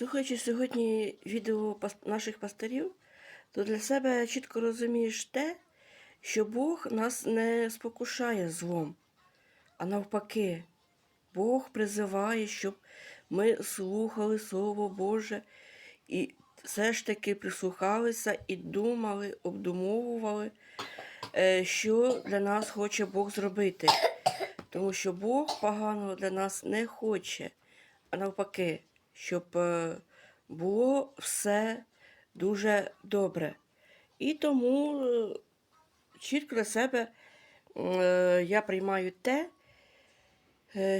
Слухаючи сьогодні відео наших пасторів, то для себе чітко розумієш те, що Бог нас не спокушає злом, а навпаки, Бог призиває, щоб ми слухали Слово Боже і все ж таки прислухалися і думали, обдумовували, е, що для нас хоче Бог зробити. Тому що Бог поганого для нас не хоче, а навпаки, щоб е, було все дуже добре. І тому е, чітко для себе е, я приймаю те,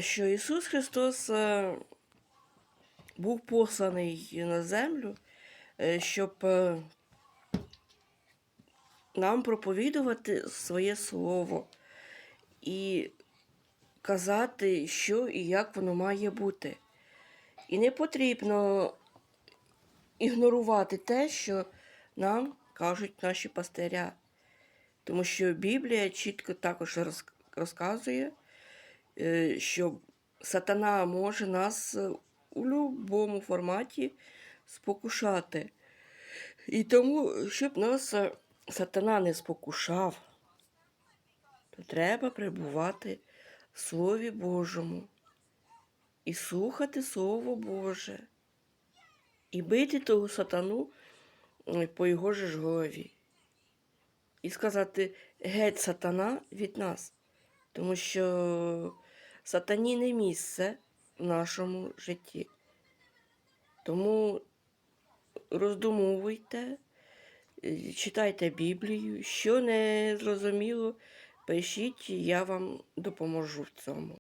що Ісус Христос був посланий на землю, щоб нам проповідувати своє слово і казати, що і як воно має бути. І не потрібно ігнорувати те, що нам кажуть наші пастиря. Тому що Біблія чітко також розказує, е, що сатана може нас у будь-якому форматі спокушати. І тому, щоб нас е, сатана не спокушав, то треба перебувати в Слові Божому і слухати Слово Боже, і бити того сатану по його же ж голові. І сказати геть сатана від нас, тому що сатані не місце в нашому житті. Тому роздумовуйте, е, читайте Біблію, що не зрозуміло, пишіть, я вам допоможу в цьому.